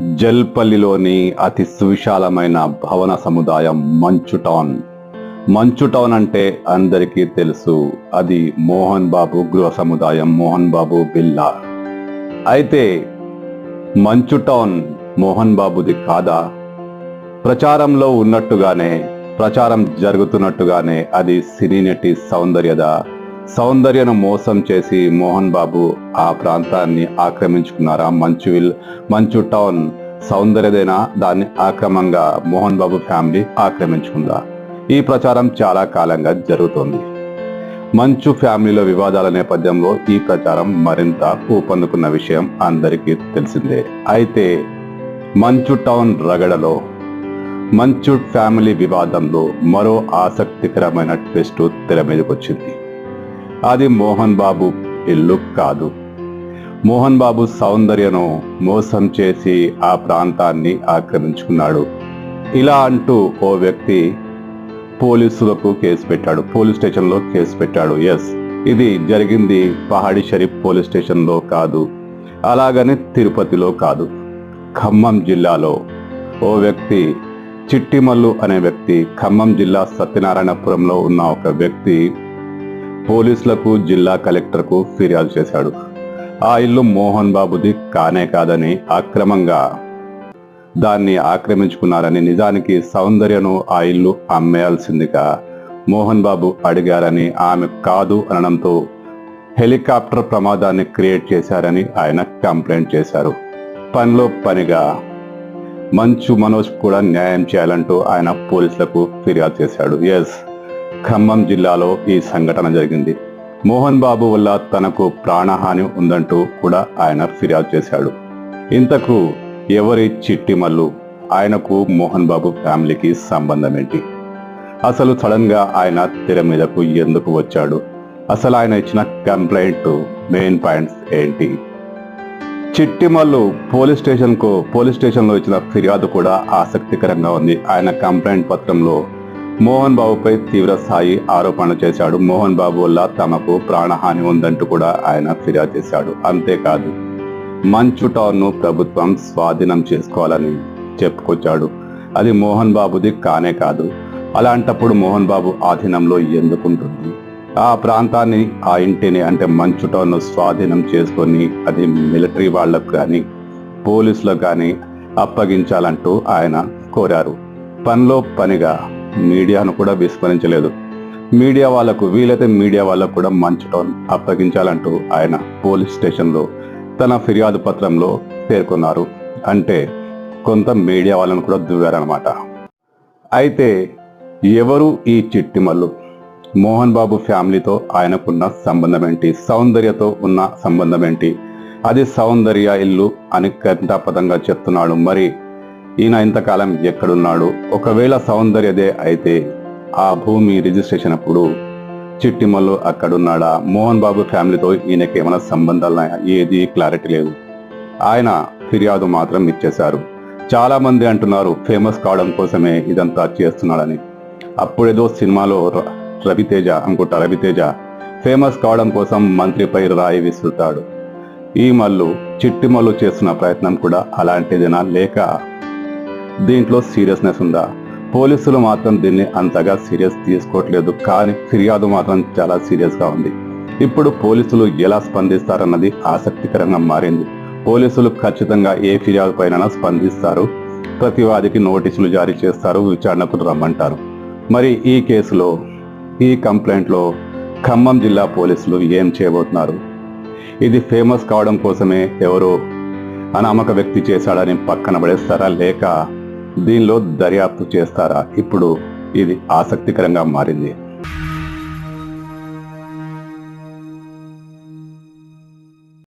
జల్పల్లిలోని అతి సువిశాలమైన భవన సముదాయం మంచు టౌన్ మంచు టౌన్ అంటే అందరికీ తెలుసు. అది మోహన్ బాబు గృహ సముదాయం మోహన్ బాబు బిల్లా. అయితే మంచు టౌన్ మోహన్ బాబుది కాదా? ప్రచారంలో ఉన్నట్టుగానే ప్రచారం జరుగుతున్నట్టుగానే అది సినీ నటి సౌందర్యద? సౌందర్యను మోసం చేసి మోహన్ బాబు ఆ ప్రాంతాన్ని ఆక్రమించుకున్నారా? మంచువిల్ మంచు టౌన్ సౌందర్యదేనా? దాన్ని ఆక్రమంగా మోహన్ బాబు ఫ్యామిలీ ఆక్రమించుకుందా? ఈ ప్రచారం చాలా కాలంగా జరుగుతోంది. మంచు ఫ్యామిలీలో వివాదాల నేపథ్యంలో ఈ ప్రచారం మరింత ఊపందుకున్న విషయం అందరికీ తెలిసిందే. అయితే మంచు టౌన్ రగడలో మంచు ఫ్యామిలీ వివాదంలో మరో ఆసక్తికరమైన ట్విస్ట్ తెర మీదకొచ్చింది. వచ్చింది అది మోహన్ బాబు ఇల్లు కాదు. మోహన్ బాబు సౌందర్యను మోసం చేసి ఆ ప్రాంతాన్ని ఆక్రమించుకున్నాడు. ఇలా అంటూ ఓ వ్యక్తి పోలీసులకు కేసు పెట్టాడు. పోలీస్ స్టేషన్లో కేసు పెట్టాడు. ఎస్ ఇది జరిగింది పహాడి షరీఫ్ పోలీస్ స్టేషన్లో కాదు. అలాగని తిరుపతిలో కాదు. ఖమ్మం జిల్లాలో ఓ వ్యక్తి చిట్టిమల్లు అనే వ్యక్తి ఖమ్మం జిల్లా సత్యనారాయణపురంలో ఉన్న ఒక వ్యక్తి పోలీసులకు జిల్లా కలెక్టర్కు ఫిర్యాదు చేశాడు. ఆ ఇల్లు మోహన్ బాబుది కానే కాదని అక్రమంగా దాన్ని ఆక్రమించుకున్నారని నిజానికి సౌందర్యను ఆ ఇల్లు అమ్మేయాల్సిందిగా మోహన్ బాబు అడిగారని ఆమె కాదు అనడంతో హెలికాప్టర్ ప్రమాదాన్ని క్రియేట్ చేశారని ఆయన కంప్లైంట్ చేశారు. పనిలో పనిగా మంచు మనోజ్ కూడా న్యాయం చేయాలంటూ ఆయన పోలీసులకు ఫిర్యాదు చేశాడు. ఎస్. ఖమ్మం జిల్లాలో ఈ సంఘటన జరిగింది. మోహన్ బాబు వల్ల తనకు ప్రాణహాని ఉందంటూ కూడా ఆయన ఫిర్యాదు చేశాడు. ఇంతకు ఎవరి చిట్టి మల్లు? ఆయనకు మోహన్ బాబు ఫ్యామిలీకి సంబంధం ఏంటి అసలు సడన్గా ఆయన తెర మీదకు ఎందుకు వచ్చాడు? అసలు ఆయన ఇచ్చిన కంప్లైంట్ మెయిన్ పాయింట్స్ ఏంటి? చిట్టిమల్లు పోలీస్ స్టేషన్కు పోలీస్ స్టేషన్లో ఇచ్చిన ఫిర్యాదు కూడా ఆసక్తికరంగా ఉంది. ఆయన కంప్లైంట్ పత్రంలో మోహన్ బాబుపై తీవ్ర స్థాయి ఆరోపణలు చేశాడు. మోహన్ బాబు వల్ల తమకు ప్రాణహాని ఉందంటూ కూడా ఆయన ఫిర్యాదు చేశాడు. అంతేకాదు మంచు టౌన్ను ప్రభుత్వం స్వాధీనం చేసుకోవాలని చెప్పుకొచ్చాడు. అది మోహన్ బాబుది కానే కాదు అలాంటప్పుడు మోహన్ బాబు ఆధీనంలో ఎందుకుంటుంది ఆ ప్రాంతాన్ని ఆ ఇంటిని అంటే మంచు టౌన్ను స్వాధీనం చేసుకొని అది మిలిటరీ వాళ్ళకు కానీ పోలీసులకు కానీ అప్పగించాలంటూ ఆయన కోరారు. పనిలో పనిగా మీడియాను కూడా విస్మరించలేదు. మీడియా వాళ్ళకు వీలైతే మీడియా వాళ్ళకు కూడా మంచి టోన్ అప్పగించాలంటూ ఆయన పోలీస్ స్టేషన్లో తన ఫిర్యాదు పత్రంలో పేర్కొన్నారు. అంటే కొంత మీడియా వాళ్ళను కూడా దువ్వారనమాట అయితే ఎవరు ఈ చిట్టిమల్లు? మోహన్ బాబు ఫ్యామిలీతో ఆయనకున్న సంబంధం ఏంటి సౌందర్యతో ఉన్న సంబంధం ఏంటి అది సౌందర్య ఇల్లు అని కంటాపదంగా చెప్తున్నాడు. మరి ఈయన ఇంతకాలం ఎక్కడున్నాడు? ఒకవేళ సౌందర్యదే అయితే ఆ భూమి రిజిస్ట్రేషన్ అప్పుడు చిట్టిమల్లు అక్కడున్నాడా? మోహన్ బాబు ఫ్యామిలీతో ఈయనకి ఏమైనా సంబంధాలు ఏది క్లారిటీ లేదు. ఆయన ఫిర్యాదు మాత్రం ఇచ్చేశారు. చాలా మంది అంటున్నారు ఫేమస్ కావడం కోసమే ఇదంతా చేస్తున్నాడని. అప్పుడేదో సినిమాలో ర- రవితేజ అనుకుంటా రవితేజ ఫేమస్ కావడం కోసం మంత్రిపై రాయి విసురుతాడు. ఈ మల్లు చిట్టి మల్లు చేస్తున్న ప్రయత్నం కూడా అలాంటిదేనా? లేక దీంట్లో సీరియస్నెస్ ఉందా? పోలీసులు మాత్రం దీన్ని అంతగా సీరియస్ తీసుకోవట్లేదు కానీ ఫిర్యాదు మాత్రం చాలా సీరియస్గా ఉంది. ఇప్పుడు పోలీసులు ఎలా స్పందిస్తారన్నది ఆసక్తికరంగా మారింది. పోలీసులు ఖచ్చితంగా ఏ ఫిర్యాదు పైన స్పందిస్తారు ప్రతివాదికి నోటీసులు జారీ చేస్తారు విచారణకు రమ్మంటారు. మరి ఈ కేసులో ఈ కంప్లైంట్లో ఖమ్మం జిల్లా పోలీసులు ఏం చేయబోతున్నారు? ఇది ఫేమస్ కావడం కోసమే ఎవరో అనామక వ్యక్తి చేశాడని పక్కన పడేస్తారా లేక దీనిలో దర్యాప్తు చేస్తారా? ఇప్పుడు ఇది ఆసక్తికరంగా మారింది.